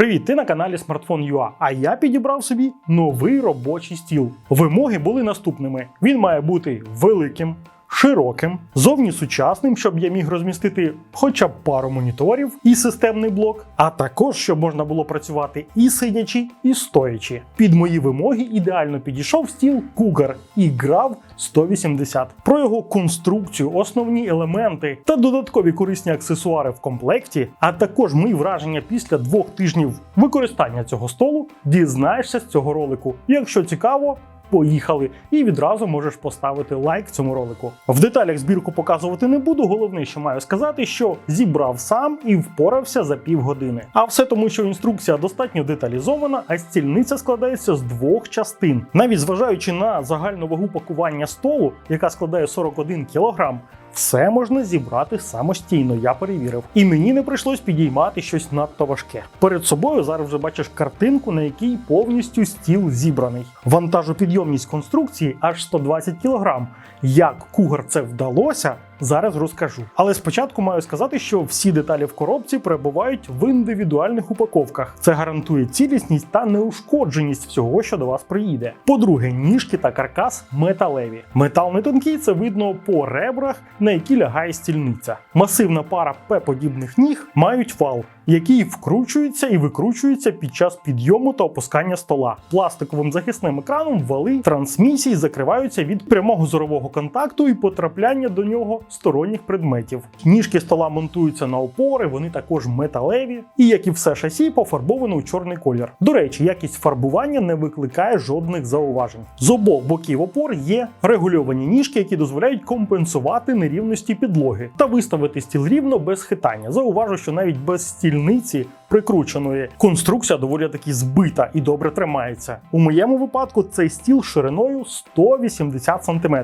Привіт, ти на каналі Smartphone.ua, а я підібрав собі новий робочий стіл. Вимоги були наступними: він має бути великим, широким, зовні сучасним, щоб я міг розмістити хоча б пару моніторів і системний блок, а також щоб можна було працювати і сидячи, і стоячи. Під мої вимоги ідеально підійшов стіл Cougar і грав 180. Про його конструкцію, основні елементи та додаткові корисні аксесуари в комплекті, а також мої враження після двох тижнів використання цього столу, дізнаєшся з цього ролику. Якщо цікаво, Поїхали, і відразу можеш поставити лайк цьому ролику. В деталях збірку показувати не буду. Головне, що маю сказати, що зібрав сам і впорався за півгодини. А все тому, що інструкція достатньо деталізована, а стільниця складається з двох частин. Навіть зважаючи на загальну вагу пакування столу, яка складає 41 кг, все можна зібрати самостійно, я перевірив. І мені не прийшлось підіймати щось надто важке. Перед собою зараз вже бачиш картинку, на якій повністю стіл зібраний. Вантажопідйомність конструкції аж 120 кг. Як кугар це вдалося, зараз розкажу. Але спочатку маю сказати, що всі деталі в коробці перебувають в індивідуальних упаковках. Це гарантує цілісність та неушкодженість всього, що до вас приїде. По-друге, ніжки та каркас металеві. Метал не тонкий, це видно по ребрах, на які лягає стільниця. Масивна пара П-подібних ніг мають вал, який вкручується і викручується під час підйому та опускання стола. Пластиковим захисним екраном вали трансмісії закриваються від прямого зорового контакту і потрапляння до нього сторонніх предметів. Ніжки стола монтуються на опори, вони також металеві, і як і все шасі, пофарбовано у чорний колір. До речі, якість фарбування не викликає жодних зауважень. З обох боків опор є регульовані ніжки, які дозволяють компенсувати нерівності підлоги та виставити стіл рівно без хитання. Зауважу, що навіть без стільниці прикрученої конструкція доволі таки збита і добре тримається. У моєму випадку цей стіл шириною 180 см,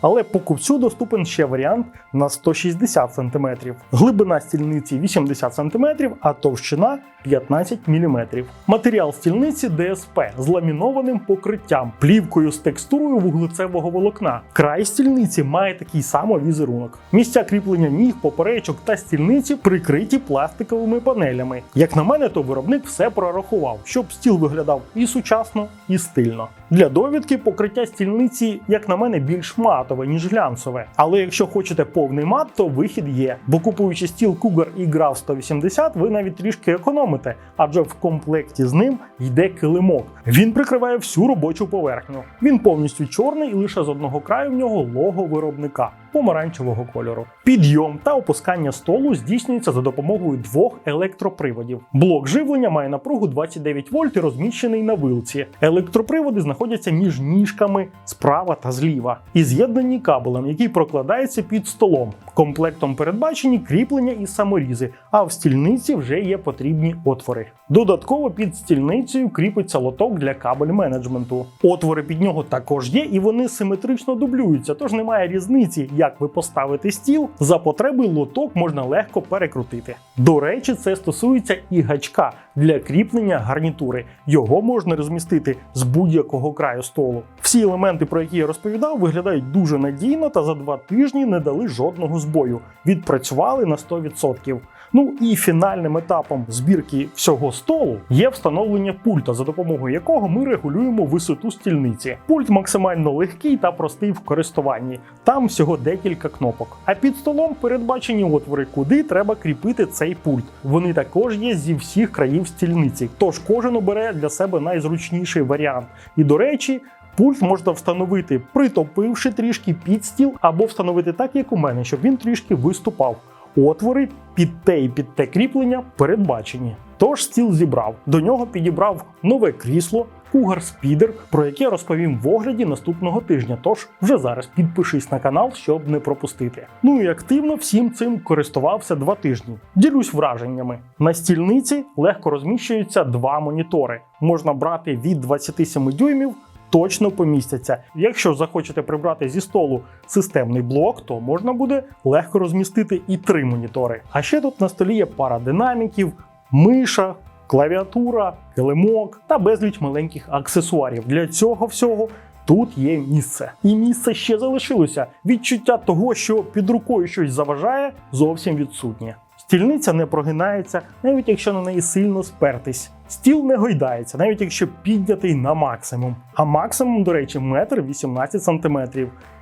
але покупцю доступен ще варіант на 160 см. Глибина стільниці 80 см, а товщина 15 мм. Матеріал стільниці ДСП з ламінованим покриттям, плівкою з текстурою вуглецевого волокна. Край стільниці має такий самий візерунок. Місця кріплення ніг, поперечок та стільниці прикриті пластиковими панелями. Як на мене, то виробник все прорахував, щоб стіл виглядав і сучасно, і стильно. Для довідки покриття стільниці, як на мене, більш матове, ніж глянцеве. Але якщо хочете повний мат, то вихід є. Бо купуючи стіл Cougar і Graf 180, ви навіть трішки економите, адже в комплекті з ним йде килимок. Він прикриває всю робочу поверхню. Він повністю чорний і лише з одного краю в нього лого виробника помаранчевого кольору. Підйом та опускання столу здійснюється за допомогою двох електроприводів. Блок живлення має напругу 29 вольт і розміщений на вилці. Електроприводи знаходяться між ніжками справа та зліва і з'єднані кабелем, який прокладається під столом. Комплектом передбачені кріплення і саморізи, а в стільниці вже є потрібні отвори. Додатково під стільницею кріпиться лоток для кабель менеджменту. Отвори під нього також є, і вони симетрично дублюються, тож немає різниці, як ви поставите стіл. За потреби лоток можна легко перекрутити. До речі, це стосується і гачка для кріплення гарнітури. Його можна розмістити з будь-якого краю столу. Всі елементи, про які я розповідав, виглядають дуже надійно та за два тижні не дали жодного збою. Відпрацювали на 100%. Ну і фінальним етапом збірки всього столу є встановлення пульта, за допомогою якого ми регулюємо висоту стільниці. Пульт максимально легкий та простий в користуванні. Там всього декілька кнопок. А під столом передбачені отвори, куди треба кріпити цей пульт. Вони також є зі всіх країв стільниці, тож кожен обере для себе найзручніший варіант. І до речі. Пульт можна встановити, притопивши трішки під стіл, або встановити так, як у мене, щоб він трішки виступав. Отвори під те і під те кріплення передбачені. Тож стіл зібрав. До нього підібрав нове крісло, Cougar Speeder, про яке розповім в огляді наступного тижня. Тож вже зараз підпишись на канал, щоб не пропустити. Ну і активно всім цим користувався два тижні. Ділюсь враженнями. На стільниці легко розміщуються два монітори. Можна брати від 27 дюймів точно помістяться. Якщо захочете прибрати зі столу системний блок, то можна буде легко розмістити і три монітори. А ще тут на столі є пара динаміків, миша. Клавіатура, килимок та безліч маленьких аксесуарів. Для цього всього тут є місце. І місце ще залишилося. Відчуття того, що під рукою щось заважає, зовсім відсутнє. Стільниця не прогинається, навіть якщо на неї сильно спертись. Стіл не гойдається, навіть якщо піднятий на максимум. А максимум, до речі, метр 18 см,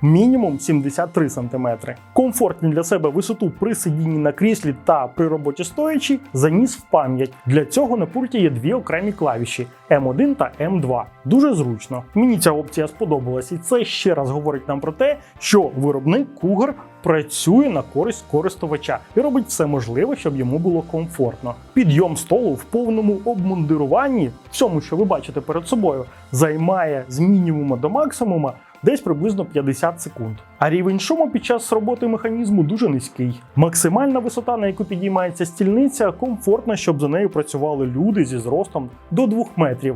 мінімум 73 см. Комфортні для себе висоту при сидінні на кріслі та при роботі стоячи заніс в пам'ять. Для цього на пульті є дві окремі клавіші M1 та M2. Дуже зручно. Мені ця опція сподобалась, і це ще раз говорить нам про те, що виробник Cougar працює на користь користувача і робить все можливе, щоб йому було комфортно. Підйом столу в повному обмундируванні, всьому, що ви бачите перед собою, займає з мінімума до максимума десь приблизно 50 секунд. А рівень шуму під час роботи механізму дуже низький. Максимальна висота, на яку підіймається стільниця, комфортна, щоб за нею працювали люди зі зростом до 2 метрів.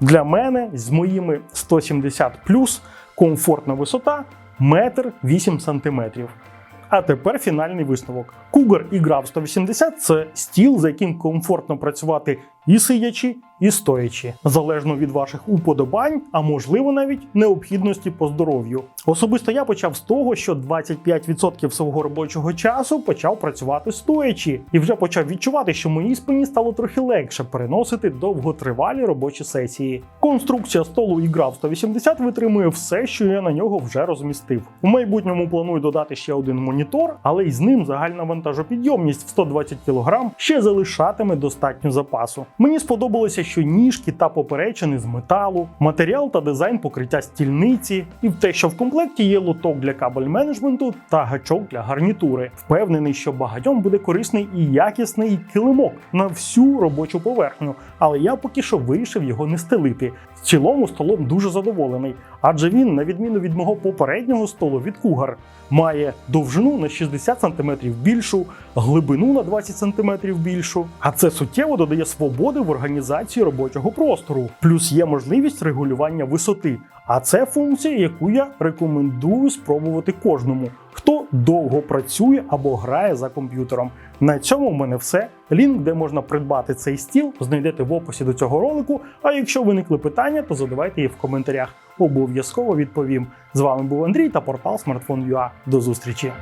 Для мене з моїми 170 комфортна висота метр 8 сантиметрів. А тепер фінальний висновок. Cougar і Grab 180 це стіл, за яким комфортно працювати і сидячи, і стоячи, залежно від ваших уподобань, а можливо навіть необхідності по здоров'ю. Особисто я почав з того, що 25% свого робочого часу почав працювати стоячи, і вже почав відчувати, що моїй спині стало трохи легше переносити довготривалі робочі сесії. Конструкція столу і Grab 180 витримує все, що я на нього вже розмістив. У майбутньому планую додати ще один монітор, але із ним загальна вантажопідйомність в 120 кг ще залишатиме достатньо запасу. Мені сподобалося, що ніжки та поперечини з металу, матеріал та дизайн покриття стільниці, і в те, що в комплекті є лоток для кабель менеджменту та гачок для гарнітури. Впевнений, що багатьом буде корисний і якісний килимок на всю робочу поверхню, але я поки що вирішив його не стелити. В цілому столом дуже задоволений, адже він, на відміну від мого попереднього столу від Cougar, має довжину на 60 см більшу, глибину на 20 см більшу. А це суттєво додає свободи в організації робочого простору. Плюс є можливість регулювання висоти. А це функція, яку я рекомендую спробувати кожному, хто довго працює або грає за комп'ютером. На цьому в мене все. Лінк, де можна придбати цей стіл, знайдете в описі до цього ролику. А якщо виникли питання, то задавайте їх в коментарях. Обов'язково відповім. З вами був Андрій та портал Smartphone.ua. До зустрічі!